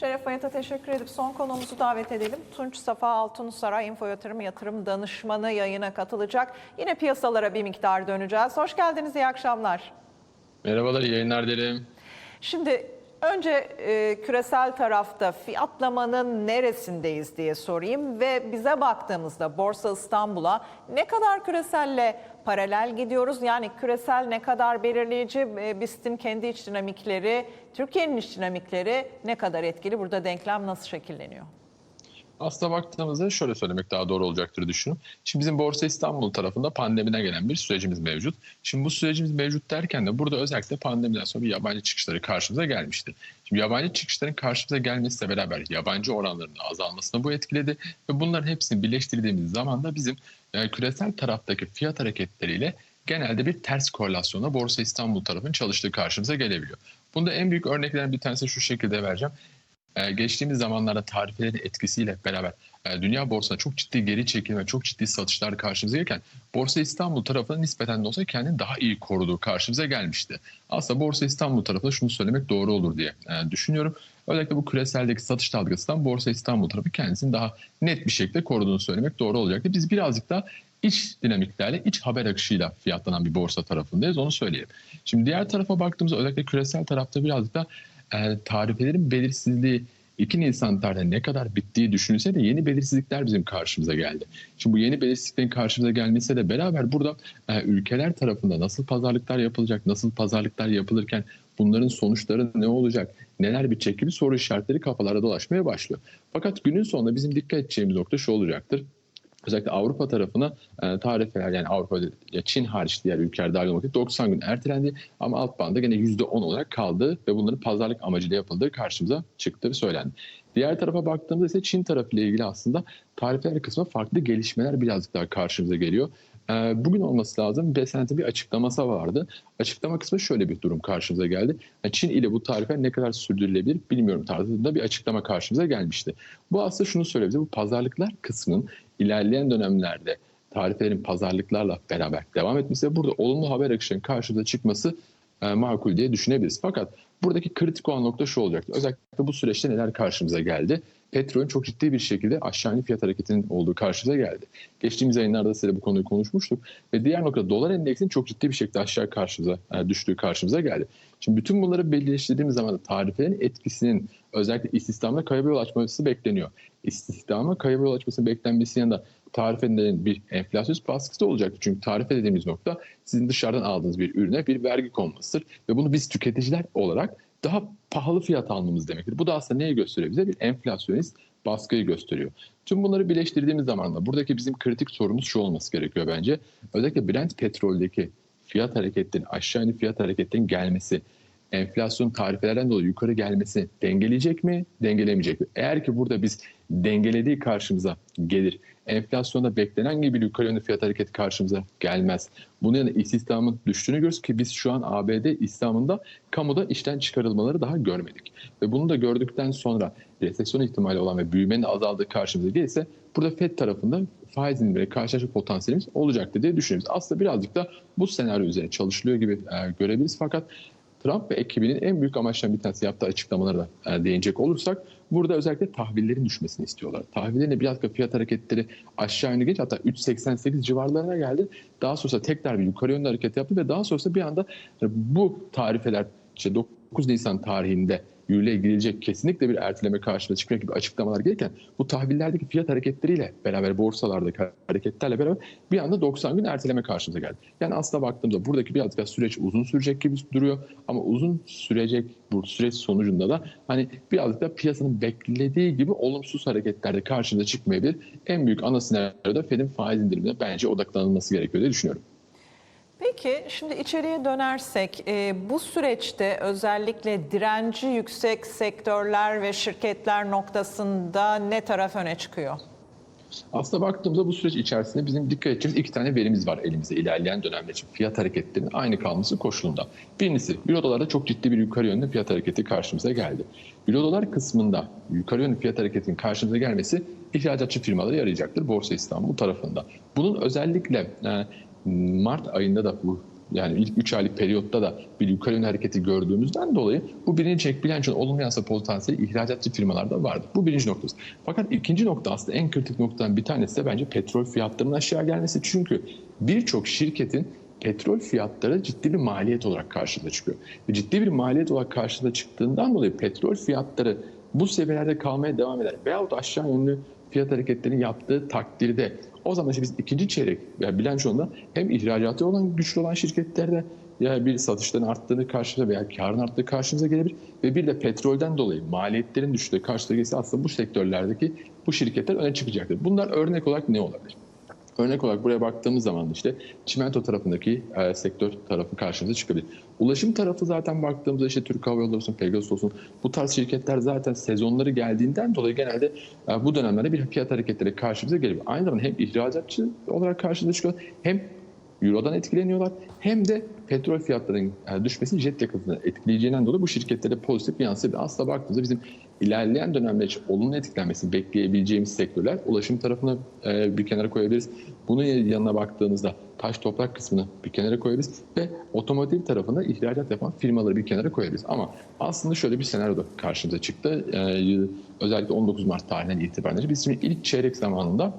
Şeref Bayat'a teşekkür edip son konuğumuzu davet edelim. Tunç Safa Altunsaray Info Yatırım Yatırım Danışmanı yayına katılacak. Yine piyasalara bir miktar döneceğiz. Hoş geldiniz, iyi akşamlar. Merhabalar, iyi yayınlar dilerim. Şimdi önce e, küresel tarafta fiyatlamanın neresindeyiz diye sorayım ve bize baktığımızda Borsa İstanbul'a ne kadar küreselle paralel gidiyoruz? Yani küresel ne kadar belirleyici, e, BIST'in kendi iç dinamikleri, Türkiye'nin iç dinamikleri ne kadar etkili? Burada denklem nasıl şekilleniyor? Aslına baktığımızda şöyle söylemek daha doğru olacaktır düşünüyorum. Şimdi bizim Borsa İstanbul tarafında pandemiden gelen bir sürecimiz mevcut. Şimdi bu sürecimiz mevcut derken de burada özellikle pandemiden sonra bir yabancı çıkışları karşımıza gelmişti. Şimdi yabancı çıkışların karşımıza gelmesiyle beraber yabancı oranlarının azalmasına bu etkiledi ve bunların hepsini birleştirdiğimiz zaman da bizim e, küresel taraftaki fiyat hareketleriyle genelde bir ters korelasyonla Borsa İstanbul tarafının çalıştığı karşımıza gelebiliyor. Bunda en büyük örneklerin bir tanesi şu şekilde vereceğim. Ee, geçtiğimiz zamanlarda tarifelerin etkisiyle beraber e, dünya borsasına çok ciddi geri çekilme, çok ciddi satışlar karşımıza gelirken Borsa İstanbul tarafının nispeten de olsa kendini daha iyi koruduğu karşımıza gelmişti. Aslında Borsa İstanbul tarafında şunu söylemek doğru olur diye e, düşünüyorum. Özellikle bu küreseldeki satış dalgasından Borsa İstanbul tarafı kendisini daha net bir şekilde koruduğunu söylemek doğru olacaktı. Biz birazcık da iç dinamiklerle, iç haber akışıyla fiyatlanan bir borsa tarafındayız onu söyleyeyim. Şimdi diğer tarafa baktığımızda özellikle küresel tarafta birazcık da tarifelerin belirsizliği 2 Nisan tarihinde ne kadar bittiği düşünülse de yeni belirsizlikler bizim karşımıza geldi. Şimdi bu yeni belirsizliklerin karşımıza gelmesiyle beraber burada e, ülkeler tarafında nasıl pazarlıklar yapılacak, nasıl pazarlıklar yapılırken bunların sonuçları ne olacak, neler bitecek gibi soru işaretleri kafalarda dolaşmaya başlıyor. Fakat günün sonunda bizim dikkat edeceğimiz nokta şu olacaktır. Özellikle Avrupa tarafına e, tarifeler yani Avrupa ya Çin hariç diğer ülkeler dahil olmak üzere 90 gün ertelendi ama alt banda gene %10 olarak kaldı ve bunların pazarlık amacıyla yapıldığı karşımıza çıktığı söylendi. Diğer tarafa baktığımızda ise Çin tarafıyla ilgili aslında tarifeler kısmı farklı gelişmeler birazcık daha karşımıza geliyor. E, Bugün olması lazım. Besent'in bir açıklaması vardı. Açıklama kısmı şöyle bir durum karşımıza geldi. Çin ile bu tarife ne kadar sürdürülebilir bilmiyorum tarzında bir açıklama karşımıza gelmişti. Bu aslında şunu söylüyor bize bu pazarlıklar kısmının ilerleyen dönemlerde tarifelerin pazarlıklarla beraber devam etmesi ve burada olumlu haber akışının karşımıza çıkması e, makul diye düşünebiliriz. Fakat buradaki kritik olan nokta şu olacaktı. Özellikle bu süreçte neler karşımıza geldi? Petrolün çok ciddi bir şekilde aşağı yönlü fiyat hareketinin olduğu karşımıza geldi. Geçtiğimiz yayınlarda size bu konuyu konuşmuştuk. Ve diğer nokta dolar endeksinin çok ciddi bir şekilde aşağı karşımıza e, düştüğü karşımıza geldi. Şimdi bütün bunları belirleştirdiğimiz zaman da tarifelerin etkisinin özellikle istihdamda kayba yol açması bekleniyor. İstihdama kayba yol açması beklenmesi yanında tarifelerin bir enflasyonist baskısı olacaktır. Çünkü tarife dediğimiz nokta sizin dışarıdan aldığınız bir ürüne bir vergi konmasıdır. Ve bunu biz tüketiciler olarak daha pahalı fiyat almamız demektir. Bu da aslında neyi gösteriyor bize? Bir enflasyonist baskıyı gösteriyor. Tüm bunları birleştirdiğimiz zaman da buradaki bizim kritik sorumuz şu olması gerekiyor bence. Özellikle Brent petroldeki fiyat hareketlerinin aşağı yönlü fiyat hareketlerinin gelmesi, enflasyon tarifelerden dolayı yukarı gelmesi dengeleyecek mi, dengelemeyecek mi? Eğer ki burada biz dengelediği karşımıza gelir, enflasyonda beklenen gibi yukarı yönlü fiyat hareketi karşımıza gelmez. Bunun yanında istihdamın düştüğünü görüyoruz ki biz şu an ABD istihdamında kamuda işten çıkarılmaları daha görmedik. Ve bunu da gördükten sonra resesyon ihtimali olan ve büyümenin azaldığı karşımıza gelirse burada FED tarafında faiz indirimine karşılaşma potansiyelimiz olacaktır diye düşünüyoruz. Aslında birazcık da bu senaryo üzerine çalışılıyor gibi e, görebiliriz. Fakat Trump ve ekibinin en büyük amaçlarından bir tanesi yaptığı açıklamalara da e, değinecek olursak burada özellikle tahvillerin düşmesini istiyorlar. Tahvillerin biraz fiyat hareketleri aşağı yönlü geç hatta 3.88 civarlarına geldi. Daha sonra tekrar bir yukarı yönlü hareket yaptı ve daha sonrasında bir anda bu tarifeler işte 9 Nisan tarihinde yürürlüğe girilecek kesinlikle bir erteleme karşısında çıkacak gibi açıklamalar gelirken bu tahvillerdeki fiyat hareketleriyle beraber borsalardaki hareketlerle beraber bir anda 90 gün erteleme karşımıza geldi. Yani aslında baktığımda buradaki biraz daha süreç uzun sürecek gibi duruyor ama uzun sürecek bu süreç sonucunda da hani birazcık da piyasanın beklediği gibi olumsuz hareketlerde karşımıza çıkmayabilir. En büyük ana senaryoda Fed'in faiz indirimine bence odaklanılması gerekiyor diye düşünüyorum. Peki şimdi içeriye dönersek e, bu süreçte özellikle direnci yüksek sektörler ve şirketler noktasında ne taraf öne çıkıyor? Aslında baktığımızda bu süreç içerisinde bizim dikkat edeceğimiz iki tane verimiz var elimizde ilerleyen dönemler için. Fiyat hareketlerinin aynı kalması koşulunda. Birincisi Euro dolarda çok ciddi bir yukarı yönlü fiyat hareketi karşımıza geldi. Euro dolar kısmında yukarı yönlü fiyat hareketinin karşımıza gelmesi ihracatçı firmaları yarayacaktır Borsa İstanbul tarafında. Bunun özellikle e, Mart ayında da bu yani ilk 3 aylık periyotta da bir yukarı yönlü hareketi gördüğümüzden dolayı bu birinci çek bilançonun olumlu yansıma potansiyeli ihracatçı firmalarda vardı. Bu birinci noktası. Fakat ikinci nokta aslında en kritik noktadan bir tanesi de bence petrol fiyatlarının aşağı gelmesi. Çünkü birçok şirketin petrol fiyatları ciddi bir maliyet olarak karşımıza çıkıyor. Ve ciddi bir maliyet olarak karşımıza çıktığından dolayı petrol fiyatları bu seviyelerde kalmaya devam eder. Veyahut aşağı yönlü fiyat hareketlerini yaptığı takdirde o zaman işte biz ikinci çeyrek yani bilançonda hem ihracatı olan güçlü olan şirketlerde ya bir satışların arttığını karşımıza veya karın arttığı karşımıza gelebilir ve bir de petrolden dolayı maliyetlerin düştüğü gelirse aslında bu sektörlerdeki bu şirketler öne çıkacaktır. Bunlar örnek olarak ne olabilir? Örnek olarak buraya baktığımız zaman işte çimento tarafındaki e, sektör tarafı karşımıza çıkabilir. Ulaşım tarafı zaten baktığımızda işte Türk Hava Yolları olsun, Pegasus olsun bu tarz şirketler zaten sezonları geldiğinden dolayı genelde e, bu dönemlerde bir fiyat hareketleri karşımıza geliyor. Aynı zamanda hem ihracatçı olarak karşımıza çıkıyor hem Euro'dan etkileniyorlar hem de petrol fiyatlarının e, düşmesi jet yakıtını etkileyeceğinden dolayı bu şirketlere pozitif bir yansıyabilir. Aslında baktığımızda bizim ilerleyen dönemde olumlu etkilenmesini bekleyebileceğimiz sektörler ulaşım tarafını e, bir kenara koyabiliriz. Bunun yanına baktığımızda taş toprak kısmını bir kenara koyabiliriz ve otomotiv tarafında ihracat yapan firmaları bir kenara koyabiliriz. Ama aslında şöyle bir senaryo da karşımıza çıktı. E, özellikle 19 Mart tarihinden itibaren biz şimdi ilk çeyrek zamanında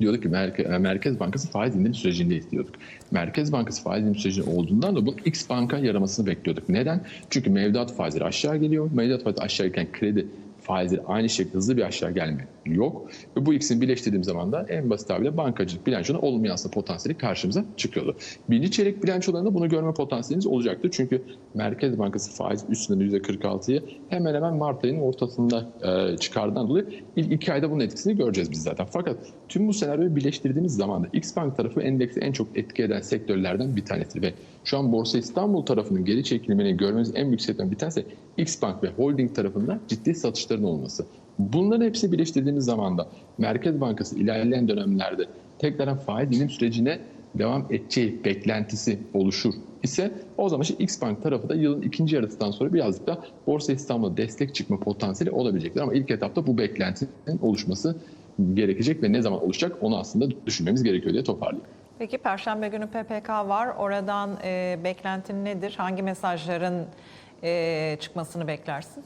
diyorduk ki Merke- Merkez Bankası faiz indirim sürecindeyiz diyorduk. Merkez Bankası faiz indirim sürecinde olduğundan da bu X banka yaramasını bekliyorduk. Neden? Çünkü mevduat faizleri aşağı geliyor. Mevduat faizleri aşağı gelirken kredi faizleri aynı şekilde hızlı bir aşağı gelme yok. Ve bu ikisini birleştirdiğim zaman da en basit tabirle bankacılık bilançonun olumlu yansıma potansiyeli karşımıza çıkıyordu. Birinci çeyrek bilançolarında bunu görme potansiyeliniz olacaktır. Çünkü Merkez Bankası faiz üstünden %46'yı hemen hemen Mart ayının ortasında e, çıkardığından dolayı ilk iki ayda bunun etkisini göreceğiz biz zaten. Fakat tüm bu senaryoyu birleştirdiğimiz zaman da X Bank tarafı endeksi en çok etki eden sektörlerden bir tanesi ve şu an Borsa İstanbul tarafının geri çekilmeni görmemiz en büyük sebeplerden bir tanesi X Bank ve Holding tarafında ciddi satışların olması. Bunların hepsi birleştirdiğimiz zaman da Merkez Bankası ilerleyen dönemlerde tekrardan faiz indirim sürecine devam edeceği beklentisi oluşur ise o zaman işte X Bank tarafı da yılın ikinci yarısından sonra birazcık da Borsa İstanbul'a destek çıkma potansiyeli olabilecektir. Ama ilk etapta bu beklentinin oluşması gerekecek ve ne zaman oluşacak onu aslında düşünmemiz gerekiyor diye toparlayayım. Peki Perşembe günü PPK var. Oradan e, beklentin nedir? Hangi mesajların e, çıkmasını beklersin?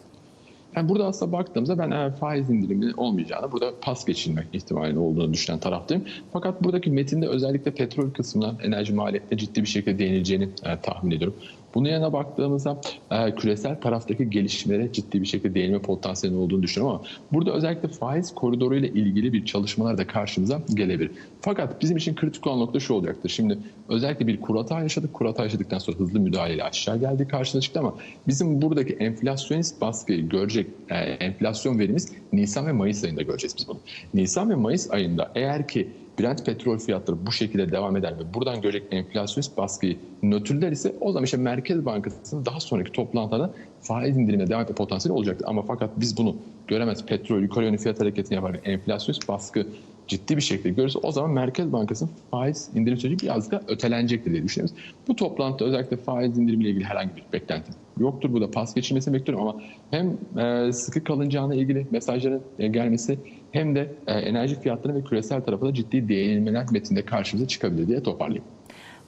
Yani burada aslında baktığımızda ben eğer faiz indiriminin olmayacağını, burada pas geçilmek ihtimalinin olduğunu düşünen taraftayım. Fakat buradaki metinde özellikle petrol kısmına enerji maliyetine ciddi bir şekilde değinileceğini e, tahmin ediyorum. Bunun yanına baktığımızda e, küresel taraftaki gelişmelere ciddi bir şekilde değinme potansiyeli olduğunu düşünüyorum ama burada özellikle faiz koridoru ile ilgili bir çalışmalar da karşımıza gelebilir. Fakat bizim için kritik olan nokta şu olacaktır. Şimdi özellikle bir kur hata yaşadık. Kur hata yaşadıktan sonra hızlı müdahaleyle aşağı geldi karşına çıktı ama bizim buradaki enflasyonist baskıyı görecek e, enflasyon verimiz Nisan ve Mayıs ayında göreceğiz biz bunu. Nisan ve Mayıs ayında eğer ki Brent petrol fiyatları bu şekilde devam eder ve buradan görecek enflasyonist baskıyı nötrler ise o zaman işte Merkez Bankası'nın daha sonraki toplantıda faiz indirimine devam etme potansiyeli olacaktır. Ama fakat biz bunu göremez. Petrol yukarı yönlü fiyat hareketini yaparken enflasyonist baskı ciddi bir şekilde görürse o zaman Merkez Bankası'nın faiz indirim süreci biraz da ötelenecektir diye düşünüyoruz. Bu toplantıda özellikle faiz indirimiyle ilgili herhangi bir beklentim yoktur. Burada pas geçilmesini bekliyorum ama hem e, sıkı kalınacağına ilgili mesajların e, gelmesi hem de e, enerji fiyatları ve küresel tarafa da ciddi değinilmeler metinde karşımıza çıkabilir diye toparlayayım.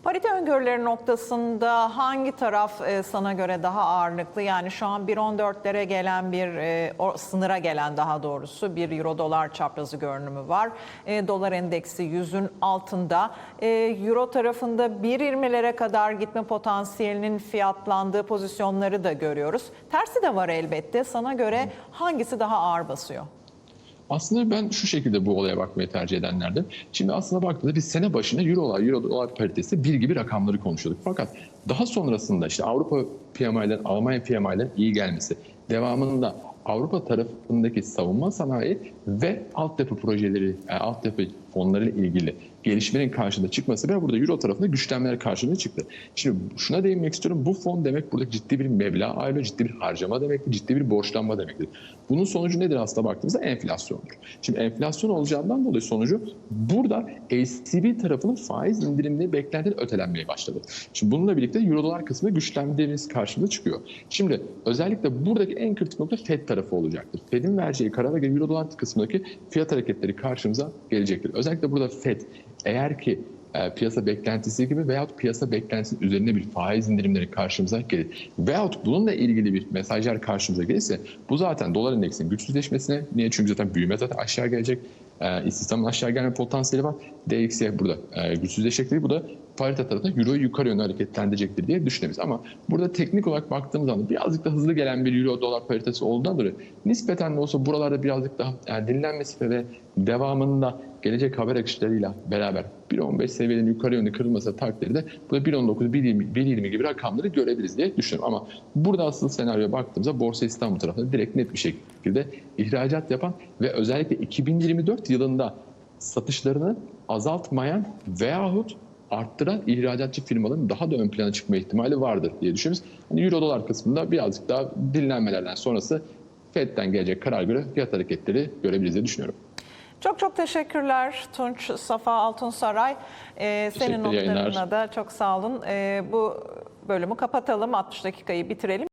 Parite öngörüleri noktasında hangi taraf e, sana göre daha ağırlıklı? Yani şu an 1.14'lere gelen bir e, o sınıra gelen daha doğrusu bir euro dolar çaprazı görünümü var. E, dolar endeksi 100'ün altında. Euro tarafında 1.20'lere kadar gitme potansiyelinin fiyatlandığı pozisyonları da görüyoruz. Tersi de var elbette. Sana göre hangisi daha ağır basıyor? Aslında ben şu şekilde bu olaya bakmayı tercih edenlerdim. Şimdi aslında baktığımda biz sene başında Euro'lar, Euro dolar paritesi bir gibi rakamları konuşuyorduk. Fakat daha sonrasında işte Avrupa PMI'lerin, Almanya PMI'lerin iyi gelmesi, devamında Avrupa tarafındaki savunma sanayi ve altyapı projeleri, yani altyapı fonlarıyla ilgili gelişmenin karşında çıkması ve burada Euro tarafında güçlenmeler karşında çıktı. Şimdi şuna değinmek istiyorum. Bu fon demek burada ciddi bir meblağ ayrılıyor, ciddi bir harcama demektir, ciddi bir borçlanma demektir. Bunun sonucu nedir aslında baktığımızda? Enflasyondur. Şimdi enflasyon olacağından dolayı sonucu burada ACB tarafının faiz indirimli beklentinin ötelenmeye başladı. Şimdi bununla birlikte Euro dolar kısmında güçlenmemiz karşımıza çıkıyor. Şimdi özellikle buradaki en kritik nokta FED tarafı olacaktır. FED'in vereceği karara göre Euro dolar kısmındaki fiyat hareketleri karşımıza gelecektir. Özellikle burada FED eğer ki e, piyasa beklentisi gibi veyahut piyasa beklentisinin üzerine bir faiz indirimleri karşımıza gelir. Veyahut bununla ilgili bir mesajlar karşımıza gelirse bu zaten dolar endeksinin güçsüzleşmesine niye? Çünkü zaten büyüme zaten aşağı gelecek. E, istihdamın aşağı gelme potansiyeli var. DXY burada e, güçsüzleşecektir. Bu da parite tarafında Euro'yu yukarı yönde hareketlendirecektir diye düşünebiliriz. Ama burada teknik olarak baktığımız anda birazcık da hızlı gelen bir Euro dolar paritesi olduğundan dolayı nispeten de olsa buralarda birazcık daha yani dinlenmesi ve devamında gelecek haber akışlarıyla beraber 1.15 seviyenin yukarı yönlü kırılması takdirde burada 1.19, 1.20, 1.20 gibi rakamları görebiliriz diye düşünüyorum. Ama burada asıl senaryoya baktığımızda Borsa İstanbul tarafında direkt net bir şekilde ihracat yapan ve özellikle 2024 yılında satışlarını azaltmayan veyahut arttıran ihracatçı firmaların daha da ön plana çıkma ihtimali vardır diye düşünüyoruz. Yani Euro dolar kısmında birazcık daha dinlenmelerden sonrası Fed'den gelecek karar göre fiyat hareketleri görebiliriz diye düşünüyorum. Çok çok teşekkürler Tunç Safa Altunsaray. Ee, senin notlarına da çok sağ olun. Ee, bu bölümü kapatalım, 60 dakikayı bitirelim.